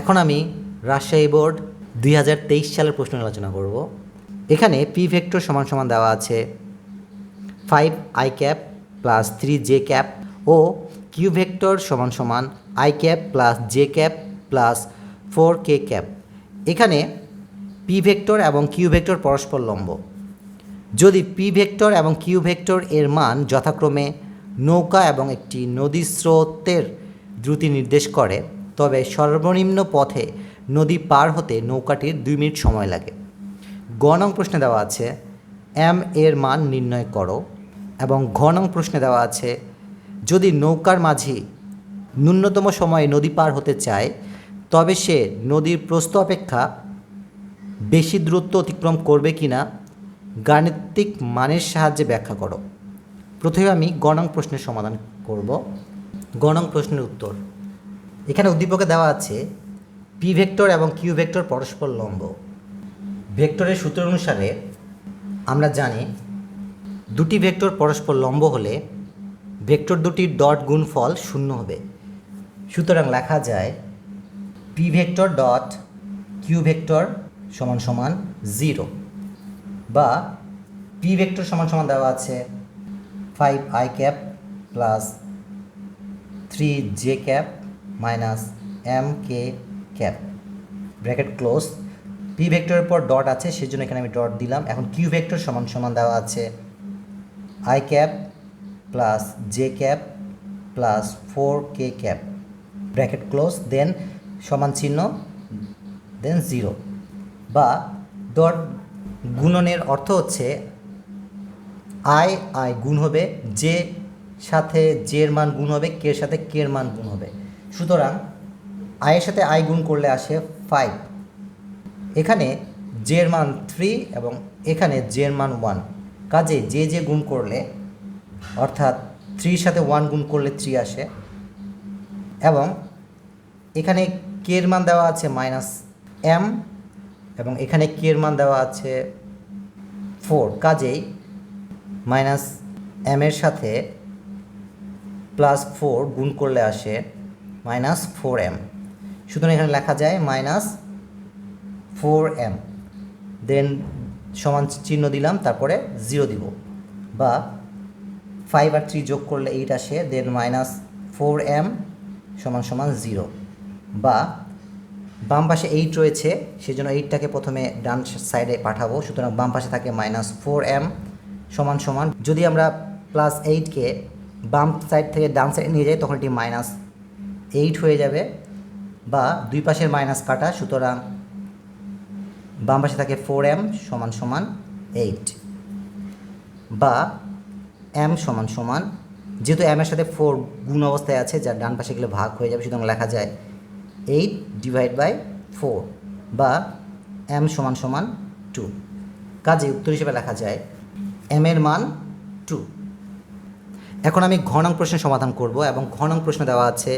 এখন আমি রাজশাহী বোর্ড দুই হাজার তেইশ সালের প্রশ্ন আলোচনা করব। এখানে পি ভেক্টর সমান সমান দেওয়া আছে five I cap plus three J cap O Q vector সমান সমান I cap plus J cap plus four K cap এখানে পি ভেক্টর এবং কিউ ভেক্টর পরস্পর লম্ব। যদি পি ভেক্টর এবং কিউ ভেক্টর এর মান যথাক্রমে নৌকা এবং একটি নদী স্রোতের দ্রুতি নির্দেশ করে তবে সর্বনিম্ন পথে নদী পার হতে নৌকাটির দুই মিনিট সময় লাগে। গ নং প্রশ্নে দেওয়া আছে, এম এর মান নির্ণয় করো এবং ঘ নং প্রশ্নে দেওয়া আছে, যদি নৌকার মাঝি ন্যূনতম সময়ে নদী পার হতে চায়, তবে সে নদীর প্রস্থ অপেক্ষা বেশি দূরত্ব অতিক্রম করবে কি না গাণিতিক মানের সাহায্যে ব্যাখ্যা করো। প্রথমে আমি গণং প্রশ্নের সমাধান করব। গণং প্রশ্নের উত্তর। এখানে উদ্দীপকে দেওয়া আছে পি ভেক্টর এবং কিউ ভেক্টর পরস্পর লম্ব। ভেক্টরের সূত্র অনুসারে আমরা জানি দুটি ভেক্টর পরস্পর লম্ব হলে ভেক্টর দুটির ডট গুণফল শূন্য হবে। সুতরাং লেখা যায় P vector dot Q vector সমান সমান জিরো বা পি ভেক্টর সমান সমান দেওয়া আছে five I cap plus three J cap minus M K cap bracket close P ভেক্টরের পর ডট আছে, সেজন্য এখানে আমি ডট দিলাম। এখন কিউ ভেক্টর সমান সমান দেওয়া আছে I cap plus J cap plus four K cap bracket close then সমান চিহ্ন দেন জিরো বা ডট গুণনের অর্থ হচ্ছে আই আই গুণ হবে যে সাথে জের মান গুণ হবে কে এর সাথে কে এর মান গুণ হবে। সুতরাং আয়ের সাথে আই গুণ করলে আসে ফাইভ এখানে জের মান থ্রি এবং এখানে জের মান ওয়ান কাজে যে যে গুণ করলে, অর্থাৎ থ্রির সাথে ওয়ান গুণ করলে থ্রি আসে। এবং এখানে কে এর মান দেওয়া আছে মাইনাস এম এবং এখানে কে এর মান দেওয়া আছে ফোর কাজেই মাইনাস এম এর সাথে প্লাস ফোর গুণ করলে আসে মাইনাস ফোর এম। সুতরাং এখানে লেখা যায় মাইনাস ফোর এম। দেন সমান চিহ্ন দিলাম, তারপরে জিরো দিব। বা ফাইভ আর থ্রি যোগ করলে এইট আসে দেন মাইনাস ফোর এম সমান সমান জিরো বা বাম পাশে এইট রয়েছে, সেজন্য এইটটাকে প্রথমে ডান সাইডে পাঠাবো। সুতরাং বাম পাশে থাকে মাইনাস ফোর এম সমান সমান। যদি আমরা প্লাস এইটকে বাম সাইড থেকে ডান সাইডে নিয়ে যাই, তখন এটি মাইনাস এইট হয়ে যাবে বা দুই পাশের মাইনাস কাটা, সুতরাং বাম পাশে থাকে ফোর এম সমান সমান এইট বা এম সমান সমান, যেহেতু এম এর সাথে ফোর গুণ অবস্থায় আছে, যার ডান পাশে গেলে ভাগ হয়ে যাবে, সুতরাং লেখা যায় এইট ডিভাইড বাই ফোর বা এম সমান সমান টু কাজে উত্তর হিসেবে লেখা যায় এম এর মান টু এখন আমি ঘনং প্রশ্নের সমাধান করব এবং ঘনং প্রশ্ন দেওয়া আছে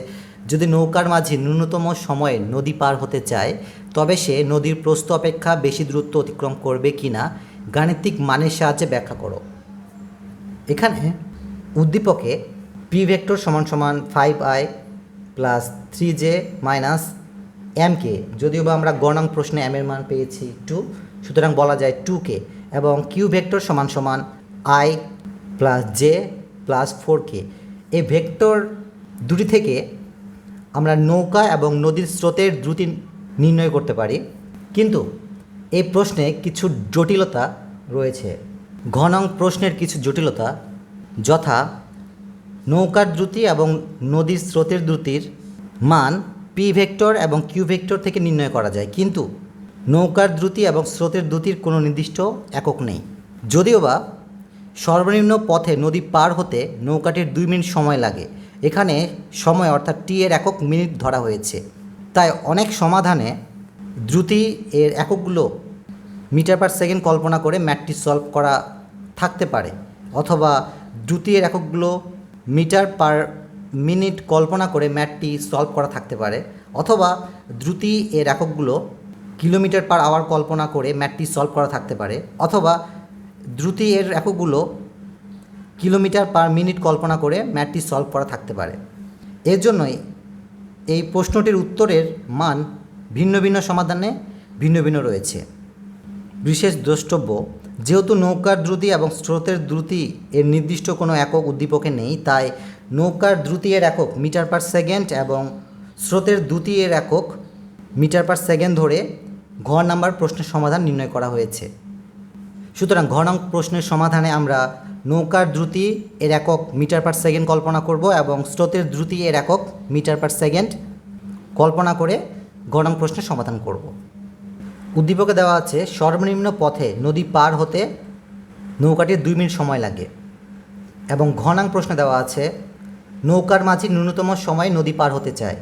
যদি নৌকার মাঝে ন্যূনতম সময়ে নদী পার হতে চায়, তবে সে নদীর প্রস্থ অপেক্ষা বেশি দূরত্ব অতিক্রম করবে কি না গাণিতিক মানের সাহায্যে ব্যাখ্যা করো। এখানে উদ্দীপকে পি ভেক্টর সমান সমান five I plus three J minus M K যদিও বা আমরা গণং প্রশ্নে এম এর মান পেয়েছি টু সুতরাং বলা যায় টু কে এবং কিউ ভেক্টর সমান সমান I plus J plus four K এই ভেক্টর দুটি থেকে আমরা নৌকা এবং নদীর স্রোতের দ্রুতি নির্ণয় করতে পারি। কিন্তু এই প্রশ্নে কিছু জটিলতা রয়েছে। ঘনং প্রশ্নের কিছু জটিলতা, যথা নৌকার দ্রুতি এবং নদীর স্রোতের দ্রুতির মান পি ভেক্টর এবং কিউ ভেক্টর থেকে নির্ণয় করা যায়। কিন্তু নৌকার দ্রুতি এবং স্রোতের দ্রুতির কোনো নির্দিষ্ট একক নেই। যদিও বা সর্বনিম্ন পথে নদী পার হতে নৌকাটির দুই মিনিট সময় লাগে। এখানে সময় অর্থাৎ টি এর একক মিনিট ধরা হয়েছে। তাই অনেক সমাধানে দ্রুতি এর এককগুলো মিটার পার সেকেন্ড কল্পনা করে ম্যাথটি সলভ করা থাকতে পারে। অথবা দ্রুতি এর এককগুলো মিটার পার মিনিট কল্পনা করে ম্যাটটি সলভ করা থাকতে পারে। অথবা দ্রুতি এর এককগুলো কিলোমিটার পার আওয়ার কল্পনা করে ম্যাটটি সলভ করা থাকতে পারে। অথবা দ্রুতি এর এককগুলো কিলোমিটার পার মিনিট কল্পনা করে ম্যাথটি সলভ করা থাকতে পারে। এর জন্যই এই প্রশ্নটির উত্তরের মান ভিন্ন ভিন্ন সমাধানে ভিন্ন ভিন্ন রয়েছে। বিশেষ দ্রষ্টব্য, যেহেতু নৌকার দ্রুতি এবং স্রোতের দ্রুতি এর নির্দিষ্ট কোনো একক উদ্দীপকে নেই, তাই নৌকার দ্রুতি এর একক মিটার পার সেকেন্ড এবং স্রোতের দ্রুতি এর একক মিটার পার সেকেন্ড ধরে ঘর নাম্বার প্রশ্নের সমাধান নির্ণয় করা হয়েছে। সুতরাং ঘ প্রশ্নের সমাধানে আমরা নৌকার দ্রুতি এর একক মিটার পার সেকেন্ড কল্পনা করব এবং স্রোতের দ্রুতি এর একক মিটার পার সেকেন্ড কল্পনা করে ঘ প্রশ্নের সমাধান করব। উদ্দীপকে দেওয়া আছে, সর্বনিম্ন পথে নদী পার হতে নৌকাটির দুই মিনিট সময় লাগে এবং ঘনাং প্রশ্নে দেওয়া আছে, নৌকার মাঝি ন্যূনতম সময় নদী পার হতে চায়।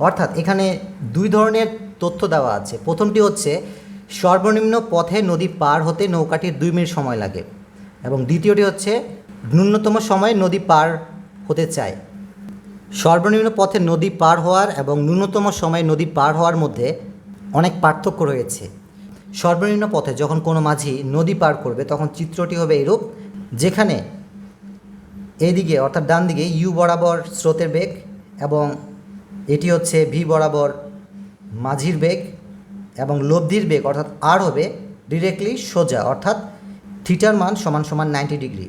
অর্থাৎ এখানে দুই ধরনের তথ্য দেওয়া আছে। প্রথমটি হচ্ছে সর্বনিম্ন পথে নদী পার হতে নৌকাটির দুই মিনিট সময় লাগে এবং দ্বিতীয়টি হচ্ছে ন্যূনতম সময়ে নদী পার হতে চায়। সর্বনিম্ন পথে নদী পার হওয়ার এবং ন্যূনতম সময়ে নদী পার হওয়ার মধ্যে অনেক পার্থক্য রয়েছে। সর্বনিম্ন পথে যখন কোনো মাঝি নদী পার করবে, তখন চিত্রটি হবে এরূপ, যেখানে এইদিকে অর্থাৎ ডান দিকে ইউ বরাবর স্রোতের বেগ এবং এটি হচ্ছে ভি বরাবর মাঝির বেগ এবং লব্ধির বেগ, অর্থাৎ আর হবে ডিরেক্টলি সোজা, অর্থাৎ থিটার মান সমান সমান নাইনটি ডিগ্রি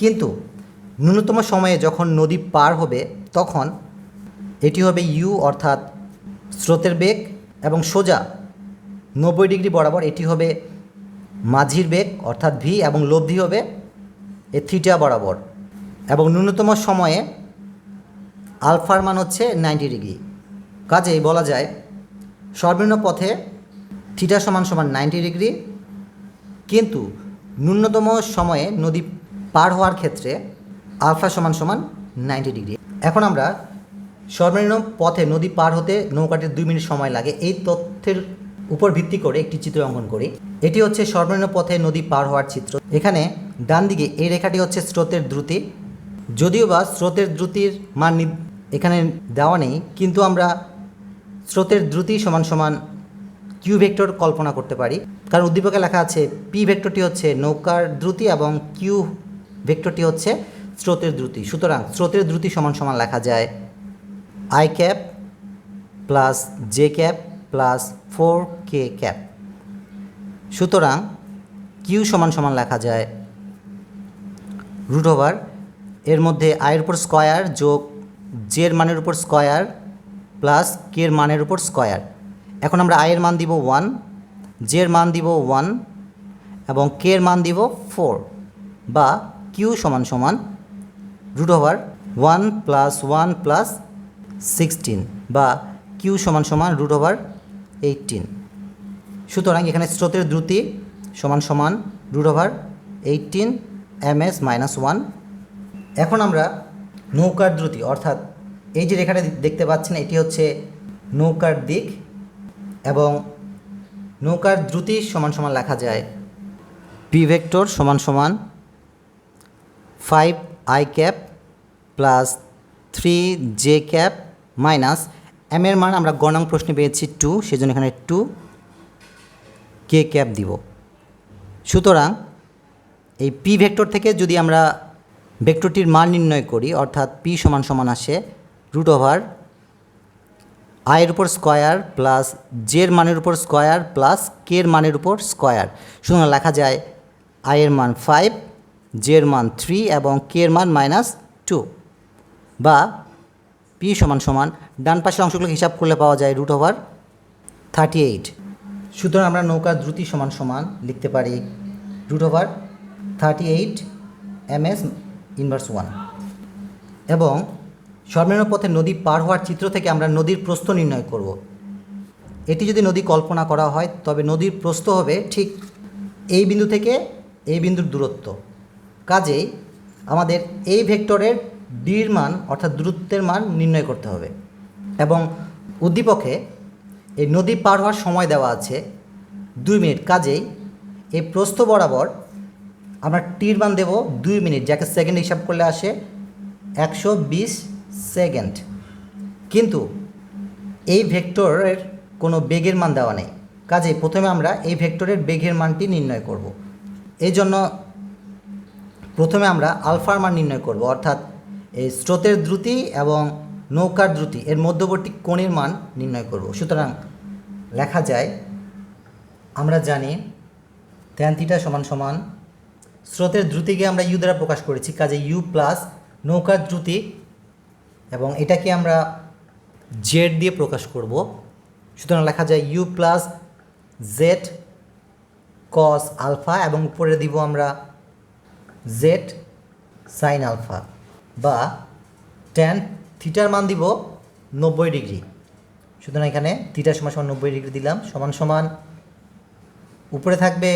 কিন্তু ন্যূনতম সময়ে যখন নদী পার হবে, তখন এটি হবে ইউ অর্থাৎ স্রোতের বেগ, এবং সোজা নব্বই ডিগ্রি বরাবর এটি হবে মাঝির বেগ, অর্থাৎ ভি এবং লব্ধি হবে এ থিটা বরাবর। এবং ন্যূনতম সময়ে আলফার মান হচ্ছে নাইনটি ডিগ্রি কাজেই বলা যায় সর্বনিম্ন পথে থিটা সমান সমান নাইনটি ডিগ্রি। কিন্তু ন্যূনতম সময়ে নদী পার হওয়ার ক্ষেত্রে আলফা সমান সমান নাইনটি ডিগ্রি। এখন আমরা সর্বনিম্ন পথে নদী পার হতে নৌকাটির দুই মিনিট সময় লাগে। এই তথ্যের উপর ভিত্তি করে একটি চিত্র অঙ্কন করি। এটি হচ্ছে সর্বনিম্ন পথে নদী পার হওয়ার চিত্র। এখানে ডান দিকে এই রেখাটি হচ্ছে স্রোতের দ্রুতি। যদিও বা স্রোতের দ্রুতির মান এখানে দেওয়া নেই। কিন্তু আমরা স্রোতের দ্রুতি সমান সমান কিউ ভেক্টর কল্পনা করতে পারি। কারণ উদ্দীপকে লেখা আছে পি ভেক্টরটি হচ্ছে নৌকার দ্রুতি এবং কিউ ভেক্টরটি হচ্ছে স্রোতের দ্রুতি। সুতরাং স্রোতের দ্রুতি সমান সমান লেখা যায় I cap plus J cap plus four K cap সুতরাং কিউ সমান সমান লেখা যায় রুট ওভার এর মধ্যে আয়ের উপর স্কয়ার যোগ জের মানের উপর স্কয়ার প্লাস কের মানের উপর স্কয়ার। এখন আমরা আয়ের মান দিব ওয়ান জের মান দিব ওয়ান, এবং কের মান দিব ফোর, বা কিউ সমান সমান root over one plus one plus sixteen, বা কিউ সমান সমান রুট ওভার এইটিন। সুতরাং এখানে স্রোতের দ্রুতি সমান সমান root over eighteen, M S minus one. এখন আমরা নৌকার দ্রুতি, অর্থাৎ এই যে রেখাটা দেখতে পাচ্ছেন, এটি হচ্ছে নৌকার দিক এবং নৌকার দ্রুতি সমান সমান লেখা যায় পি ভেক্টর সমান সমান five I cap plus three J cap minus M এর মান আমরা গণাং প্রশ্নে পেয়েছি টু সেজন্য এখানে টু কে ক্যাপ দিব। সুতরাং এই পি ভেক্টর থেকে যদি আমরা ভেক্টরটির মান নির্ণয় করি, অর্থাৎ পি সমান সমান আসে রুট ওভার আয়ের উপর স্কয়ার প্লাস জের মানের উপর স্কয়ার প্লাস কের মানের উপর স্কয়ার সুতরাং লেখা যায় আয়ের মান ফাইভ জের মান থ্রি এবং কের মান মাইনাস টু বা পি সমান সমান, ডান পাশের অংশগুলো হিসাব করলে পাওয়া যায় রুট ওভার থার্টি এইট সুতরাং আমরা নৌকার দ্রুতি সমান সমান লিখতে পারি root over thirty eight M S inverse one এবং সর্বনিম্ন পথে নদী পার হওয়ার চিত্র থেকে আমরা নদীর প্রস্থ নির্ণয় করব। এটি যদি নদী কল্পনা করা হয়, তবে নদীর প্রস্থ হবে ঠিক এই বিন্দু থেকে এই বিন্দুর দূরত্ব। কাজেই আমাদের এই ভেক্টরের ডির মান, অর্থাৎ দূরত্বের মান নির্ণয় করতে হবে। এবং উদ্দীপকে এই নদী পার হওয়ার সময় দেওয়া আছে দুই মিনিট। কাজেই এই প্রস্থ বরাবর আমরা টির মান দেব দুই মিনিট, যাকে সেকেন্ড হিসাব করলে আসে একশো বিশ সেকেন্ড। কিন্তু এই ভেক্টরের কোনো বেগের মান দেওয়া নেই। কাজেই প্রথমে আমরা এই ভেক্টরের বেগের মানটি নির্ণয় করব। এই জন্য প্রথমে আমরা আলফার মান নির্ণয় করব, অর্থাৎ এই স্রোতের দ্রুতি এবং নৌকার দ্রুতি, এর মধ্যবর্তী কোণের মান নির্ণয় করব। সুতরাং লেখা যায়, আমরা জানি ট্যান সমান সমান স্রোতের দ্রুতিকে আমরা ইউ দ্বারা প্রকাশ করেছি কাজে ইউ প্লাস নৌকার দ্রুতি এবং এটাকে আমরা জেড দিয়ে প্রকাশ করব। সুতরাং লেখা যায় U plus Z cos alpha এবং উপরে দিব আমরা জেড সাইন আলফা বা ট্যান থিটার মান দিব নব্বই ডিগ্রি। সুতরাং এখানে থিটার সমান সমান নব্বই ডিগ্রি দিলাম, সমান সমান উপরে থাকবে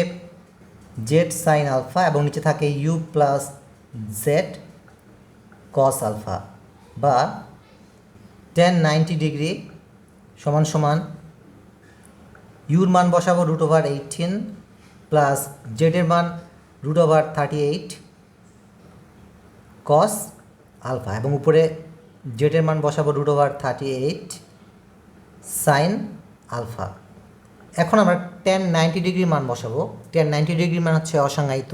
জেড সাইন আলফা এবং নিচে থাকে u plus z cos alpha বা টেন নাইনটি ডিগ্রি সমান সমান ইউর মান বসাবো রুট ওভার এইটিন প্লাস জেডের মান root over thirty eight cos alpha এবং উপরে জেডের মান বসাবো root over thirty eight sine alpha এখন আমরা টেন নাইনটি ডিগ্রি মান বসাবো। টেন নাইনটি ডিগ্রি মান হচ্ছে অসংজ্ঞায়িত,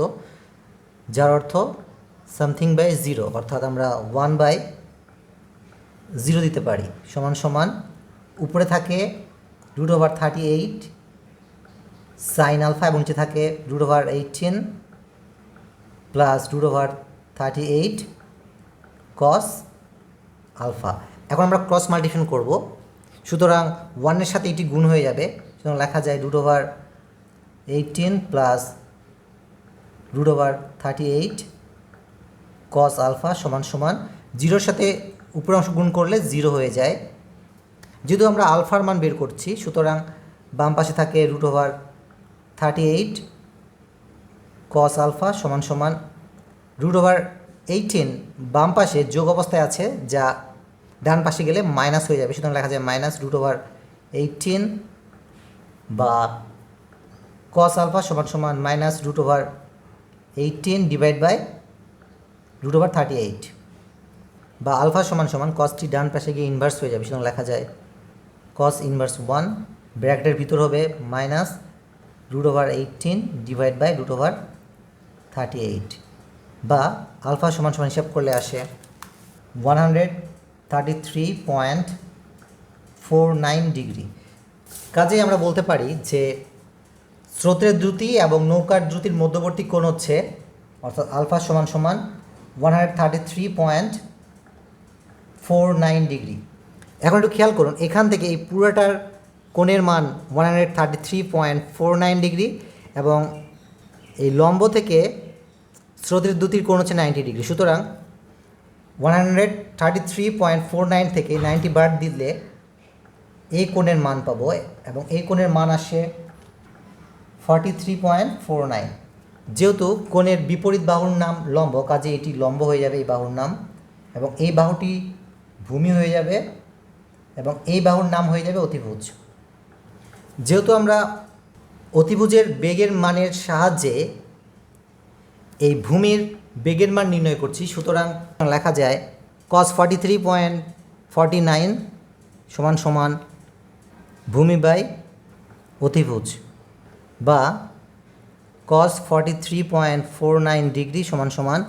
যার অর্থ সামথিং বাই জিরো অর্থাৎ আমরা ওয়ান বাই জিরো দিতে পারি, সমান সমান উপরে থাকে root over thirty eight sine alpha এবং নিচে থাকে root over eighteen plus root over thirty eight cos alpha এখন আমরা ক্রস মাল্টিফিকেশন করব, সুতরাং ওয়ানের সাথে এটি গুণ হয়ে যাবে, সুতরাং লেখা যায় root over eighteen plus root over thirty eight cos alpha সমান সমান জিরোর সাথে উপরের অংশ গুণ করলে জিরো হয়ে যায়। যেহেতু আমরা আলফার মান বের করছি, সুতরাং বাম পাশে থাকে root over thirty eight cos alpha সমান সমান রুট ওভার এইটিন বাম পাশে যোগ অবস্থায় আছে যা ডান পাশে গেলে মাইনাস হয়ে যাবে, সুতরাং লেখা যায় মাইনাস রুট ওভার এইটিন বা কস আলফা সমান সমান minus root over eighteen divide by root over thirty eight বা আলফা সমান সমান কসটি ডান পাশে গিয়ে ইনভার্স হয়ে যাবে সুতরাং লেখা যায় কস ইনভার্স ওয়ান ব্র্যাকেটের ভিতর হবে minus root over eighteen divide by root over thirty eight বা আলফা সমান সমান হিসাব করলে আসে one hundred thirty three point four nine degree কাজেই আমরা বলতে পারি যে স্রোতের দ্রুতি এবং নৌকার দ্রুতির মধ্যবর্তী কোণ হচ্ছে, অর্থাৎ আলফা সমান সমান one hundred thirty three point four nine degree. এখন একটু খেয়াল করুন, এখান থেকে এই পুরোটার কোণের মান one hundred thirty three point four nine degree এবং এই লম্ব থেকে স্রোতের দ্যুতির কোণ হচ্ছে নাইনটি ডিগ্রি। সুতরাং one hundred thirty three point four nine থেকে নাইনটি বার দিলে এই কোণের মান পাবো এবং এই কোণের মান আসে forty three point four nine যেহেতু কোণের বিপরীত বাহুর নাম লম্ব কাজে এটি লম্ব হয়ে যাবে এই বাহুর নাম এবং এই বাহুটি ভূমি হয়ে যাবে এবং এই বাহুর নাম হয়ে যাবে অতিভুজ। যেহেতু আমরা অতিভুজের বেগের মানের সাহায্যে এই ভূমির বেগের মান নির্ণয় করছি, সুতরাং লেখা যায় cos forty three point forty nine সমান সমান ভূমি বাই অতিভুজ বা cos forty three point four nine degree সমান সমান।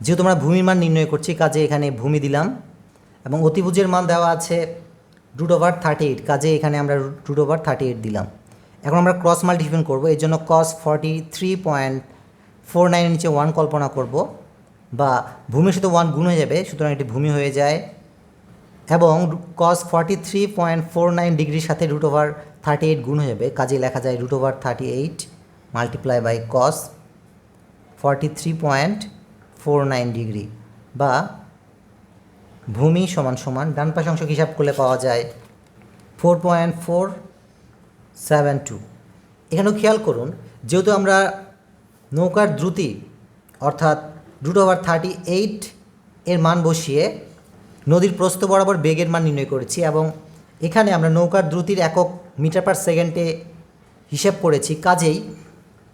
যেহেতু আমরা ভূমির মান নির্ণয় করছি, কাজে এখানে ভূমি দিলাম। এবং অতিভুজের মান দেওয়া আছে রুট ওভার থার্টি এইট কাজে এখানে আমরা রুট ওভার থার্টি এইট দিলাম। এখন আমরা ক্রস মাল্টিফিকেশন করব। এর জন্য cos forty three point four নাইনের নিচে ওয়ান কল্পনা করব বা ভূমির সাথে ওয়ান গুণ হয়ে যাবে, সুতরাং এটি ভূমি হয়ে যায়। এবং cos forty three point four nine ডিগ্রির সাথে রুট ওভার থার্টি এইট গুণ হয়ে যাবে। কাজে লেখা যায় root over thirty eight multiply by cos forty three point four nine degree. বা ভূমি সমান সমান, ডান পাশ অংশ হিসাব করলে পাওয়া যায় four point four seven two এখানেও খেয়াল করুন, যেহেতু আমরা নৌকার দ্রুতি, অর্থাৎ রুট ওভার থার্টি এইট এর মান বসিয়ে নদীর প্রস্থ বরাবর বেগের মান নির্ণয় করেছি এবং এখানে আমরা নৌকার দ্রুতির একক মিটার পার সেকেন্ডে হিসেব করেছি, কাজেই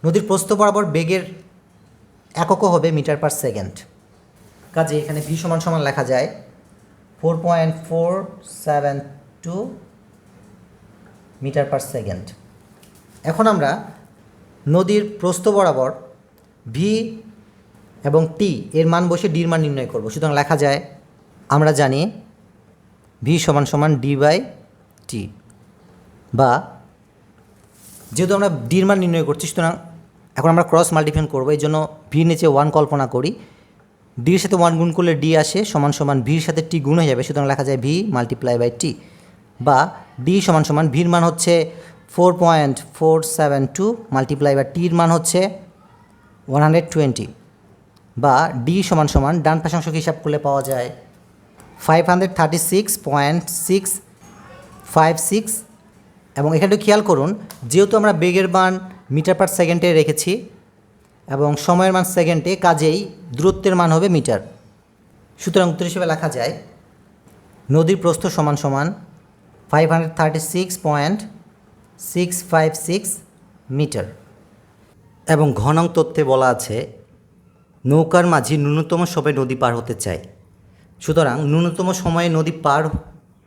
নদীর প্রস্থ বরাবর বেগের এককও হবে মিটার পার সেকেন্ড কাজে এখানে ভি সমান সমান লেখা যায়। Four point four seven two meter per second এখন আমরা নদীর প্রস্থ বরাবর ভি এবং টি এর মান বসে ডির মান নির্ণয় করব। সুতরাং লেখা যায়, আমরা জানি ভি সমান সমান ডি বাই টি বা যেহেতু আমরা ডির মান নির্ণয় করছি, সুতরাং এখন আমরা ক্রস মাল্টিপ্লিকেশন করব এই জন্য ভির নিচে ওয়ান কল্পনা করি। ডির সাথে ওয়ান গুণ করলে ডি আসে সমান সমান ভির সাথে টি গুণ হয়ে যাবে, সুতরাং লেখা যায় ভি মাল্টিপ্লাই বাই টি বা ডি সমান সমান ভির মান হচ্ছে four point four seven two multiply বা টির মান হচ্ছে ওয়ান হান্ড্রেড টোয়েন্টি বা ডি সমান সমান ডান পাশ অংশকে হিসাব করলে পাওয়া যায় five hundred thirty six point six five six এবং এখানে খেয়াল করুন, যেহেতু আমরা বেগের মান মিটার পার সেকেন্ডে রেখেছি এবং সময়ের মান সেকেন্ডে কাজেই দূরত্বের মান হবে মিটার। সুতরাং উত্তর হিসেবে লেখা যায়, নদীর প্রস্থ সমান সমান five hundred thirty six point six five six meter. এবং ঘনং তথ্যে বলা আছে, নৌকার মাঝি ন্যূনতম সময়ে নদী পার হতে চায়। সুতরাং ন্যূনতম সময়ে নদী পার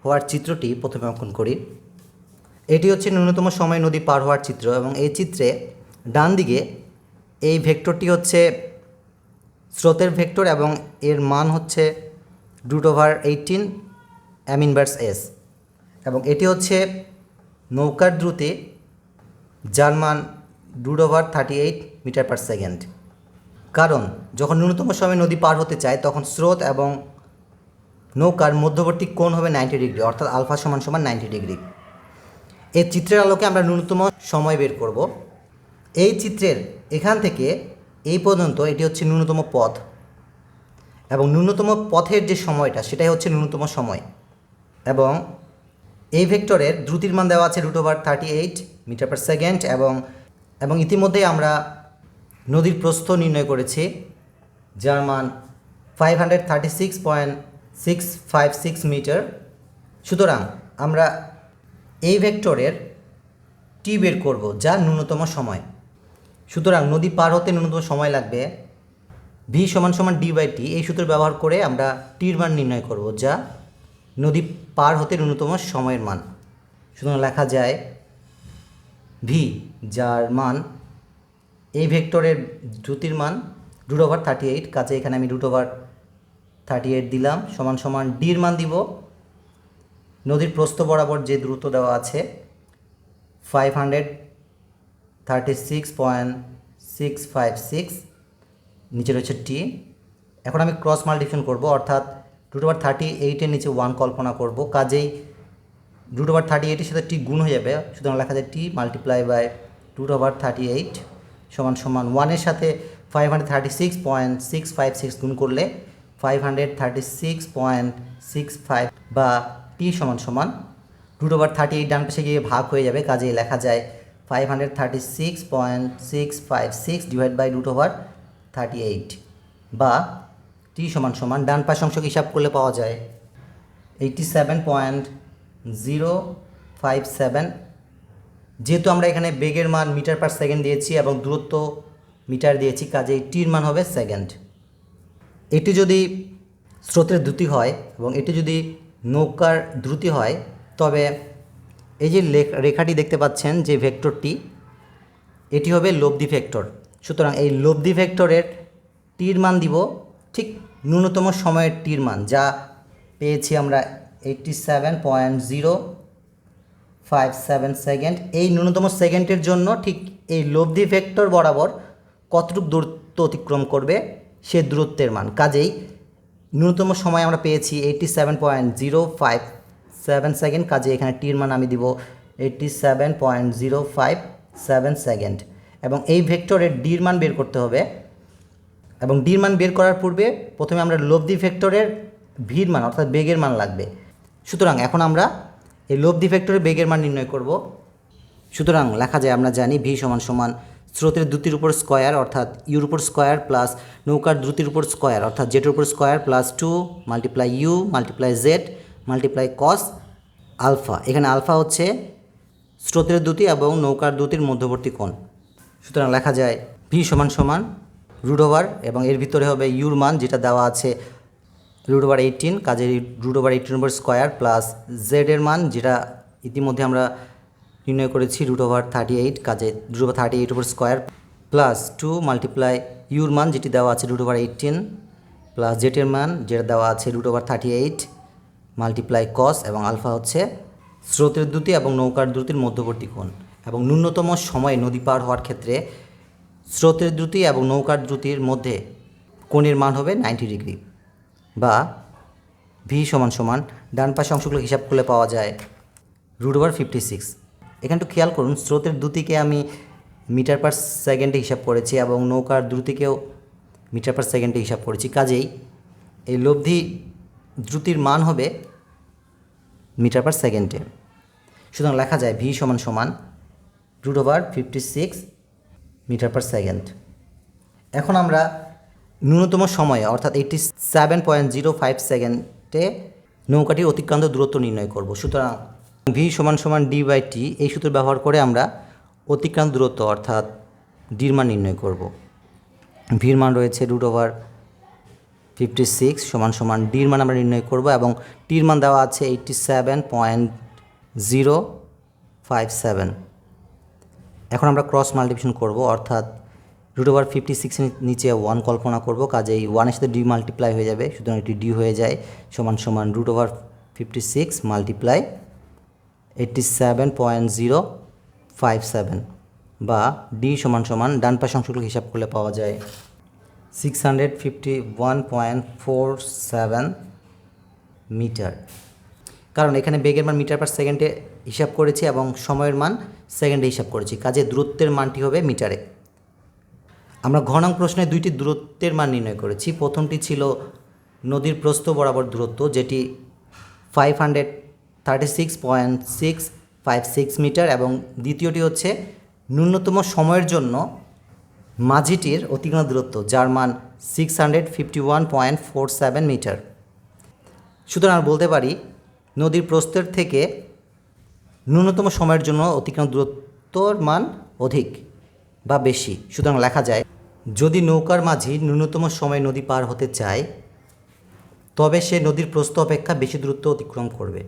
হওয়ার চিত্রটি প্রথমে অঙ্কন করি। এটি হচ্ছে ন্যূনতম সময়ে নদী পার হওয়ার চিত্র এবং এই চিত্রে ডান দিকে এই ভেক্টরটি হচ্ছে স্রোতের ভেক্টর এবং এর মান হচ্ছে root over eighteen M inverse S. এবং এটি হচ্ছে নৌকার দ্রুতি যার মান root over thirty eight meter per second. কারণ যখন ন্যূনতম সময়ে নদী পার হতে চায়, তখন স্রোত এবং নৌকার মধ্যবর্তী কোণ হবে নাইনটি ডিগ্রি, অর্থাৎ আলফা সমান সমান নাইনটি ডিগ্রি। এই চিত্রের আলোকে আমরা ন্যূনতম সময় বের করব। এই চিত্রের এখান থেকে এই পর্যন্ত এটি হচ্ছে ন্যূনতম পথ এবং ন্যূনতম পথের যে সময়টা, সেটাই হচ্ছে ন্যূনতম সময়। এবং এই ভেক্টরের দ্রুতির মান দেওয়া আছে root over thirty eight meter per second এবং এবং ইতিমধ্যেই আমরা নদীর প্রস্থ নির্ণয় করেছি, যার মান five hundred thirty six point six five six meter সুতরাং আমরা এই ভেক্টরের টি বের করব যা ন্যূনতম সময়। সুতরাং নদী পার হতে ন্যূনতম সময় লাগবে ভি সমান সমান ডি বাই টি এই সূত্র ব্যবহার করে আমরা টির মান নির্ণয় করব, যা নদী পার হতে ন্যূনতম সময়ের মান। সুতরাং লেখা যায় ভি যার মান এই ভেক্টরের দ্রুতির মান রুট ওভার থার্টি এইট কাজে এখানে আমি রুট ওভার থার্টি এইট দিলাম, সমান সমান ডির মান দিব। নদীর প্রস্থ বরাবর যে দ্রুত দেওয়া আছে five hundred thirty six point six five six নিচে রয়েছে টি এখন আমি ক্রস মাল্টিপ্লিকেশন করব, অর্থাৎ রুট ওভার থার্টি এইটের নিচে ওয়ান কল্পনা করব। কাজেই রুট ওভার থার্টি এইটের সাথে টি গুণ হয়ে যাবে, সুতরাং লেখা যায় T multiply by root over thirty eight সমান সমান ওয়ানের সাথে five hundred thirty six point six five six গুণ করলে five hundred thirty six point six five বা টি সমান সমান রুট ওভার থার্টি এইট ডান পাশে গিয়ে ভাগ হয়ে যাবে, কাজেই লেখা যায় five hundred thirty six point six five six divide by root over thirty eight বা টি সমান সমান ডান পাশ অংশকে হিসাব করলে পাওয়া যায় eighty seven point zero five seven যেহেতু আমরা এখানে বেগের মান মিটার পার সেকেন্ড দিয়েছি এবং দূরত্ব মিটার দিয়েছি কাজেই টির মান হবে সেকেন্ড। এটি যদি স্রোতের দ্রুতি হয় এবং এটি যদি নৌকার দ্রুতি হয়, তবে এই যে রেখাটি দেখতে পাচ্ছেন যে ভেক্টরটি, এটি হবে লব্ধি ভেক্টর। সুতরাং এই লব্ধি ভেক্টরের টির মান দিব ঠিক ন্যূনতম সময়ের টির মান, যা পেয়েছি আমরা eighty seven point zero five seven second এই ন্যূনতম সেকেন্ডের জন্য ঠিক এই লব্ধি ভেক্টর বরাবর কতটুকু দূরত্ব অতিক্রম করবে সে দূরত্বের মান। কাজেই ন্যূনতম সময় আমরা পেয়েছি eighty seven point zero five seven second কাজে এখানে টির মান আমি দিব eighty seven point zero five seven second এবং এই ভেক্টরের ডির মান বের করতে হবে। এবং ডির মান বের করার পূর্বে প্রথমে আমরা লব্ধি ভেক্টরের ভির মান, অর্থাৎ বেগের মান লাগবে। সুতরাং এখন আমরা এই লব্ধি ভেক্টরের বেগের মান নির্ণয় করব। সুতরাং লেখা যায়, আমরা জানি ভি সমান সমান স্রোতের দ্রুতির উপর স্কয়ার, অর্থাৎ ইউর উপর স্কোয়ার প্লাস নৌকার দ্রুতির উপর স্কয়ার, অর্থাৎ জেটের উপর square plus two multiply U multiply Z multiply cos alpha এখানে আলফা হচ্ছে স্রোতের দ্রুতি এবং নৌকার দ্রুতির মধ্যবর্তী কোণ। সুতরাং লেখা যায় ভি সমান সমান রুট ওভার এবং এর ভিতরে হবে ইউর মান যেটা দেওয়া আছে রুট ওভার এইটিন কাজে root over eighteen over square plus z এর মান যেটা ইতিমধ্যে আমরা নির্ণয় করেছি রুট ওভার থার্টি এইট কাজে root over thirty eight over square plus two multiply your মান যেটি দেওয়া আছে রুট ওভার এইটিন প্লাস জেটের মান যেটা দেওয়া আছে root over thirty eight multiply cos এবং আলফা হচ্ছে স্রোতের দ্রুতি এবং নৌকার দ্রুতির মধ্যবর্তী কোণ। এবং ন্যূনতম সময়ে নদী পার হওয়ার ক্ষেত্রে স্রোতের দ্রুতি এবং নৌকার দ্রুতির মধ্যে কোণের মান হবে নাইনটি ডিগ্রি বা ভি সমান সমান, ডান পাশে অংশগুলো হিসাব করলে পাওয়া যায় রুট ওভার ফিফটি সিক্স এখানে একটু খেয়াল করুন, স্রোতের দ্রুতিকে আমি মিটার পার সেকেন্ডে হিসাব করেছি এবং নৌকার দ্রুতিকেও মিটার পার সেকেন্ডে হিসাব করেছি। কাজেই এই লব্ধি দ্রুতির মান হবে মিটার পার সেকেন্ডে। সুতরাং লেখা যায় ভি সমান সমান root over fifty six meter per second. এখন আমরা ন্যূনতম সময়ে, অর্থাৎ eighty seven point zero five সেকেন্ডে নৌকাটির অতিক্রান্ত দূরত্ব নির্ণয় করব। সুতরাং ভি সমান সমান ডি বাই টি, এই সূত্র ব্যবহার করে আমরা অতিক্রান্ত দূরত্ব, অর্থাৎ ডির মান নির্ণয় করব। ভির মান রয়েছে রুট ওভার ফিফটি সিক্স সমান সমান ডির মান আমরা নির্ণয় করব এবং টির মান দেওয়া আছে eighty seven point zero five seven এখন আমরা ক্রস মাল্টিপ্লিকেশন করব, অর্থাৎ রুট ওভার ফিফটি সিক্সের নিচে ওয়ান কল্পনা করব, কাজেই ওয়ানের সাথে ডি মাল্টিপ্লাই হয়ে যাবে, সুতরাং এটি ডি হয়ে যায়, সমান সমান root over fifty six multiply eighty seven point zero five seven বা ডি সমান সমান ডান পাশে অংশগুলো হিসাব করলে পাওয়া যায় six hundred fifty one point four seven meter কারণ এখানে বেগের মান মিটার পার সেকেন্ডে হিসাব করেছি এবং সময়ের মান সেকেন্ডে হিসাব করেছি। কাজে দূরত্বের মানটি হবে মিটারে আমরা ঘনাং প্রশ্নে দুইটি দূরত্বের মান নির্ণয় করেছি। প্রথমটি ছিল নদীর প্রস্থ বরাবর দূরত্ব, যেটি five hundred thirty six point six five six meter এবং দ্বিতীয়টি হচ্ছে ন্যূনতম সময়ের জন্য মাঝিটির অতিক্রান্ত দূরত্ব, যার মান six hundred fifty one point four seven meter সুতরাং বলতে পারি, নদীর প্রস্তের থেকে ন্যূনতম সময়ের জন্য অতিক্রম দূরত্বর মান অধিক বা বেশি। সুতরাং লেখা যায়, যদি নৌকার মাঝি ন্যূনতম সময় নদী পার হতে চায়, তবে সে নদীর প্রস্থ অপেক্ষা বেশি দূরত্ব অতিক্রম করবে।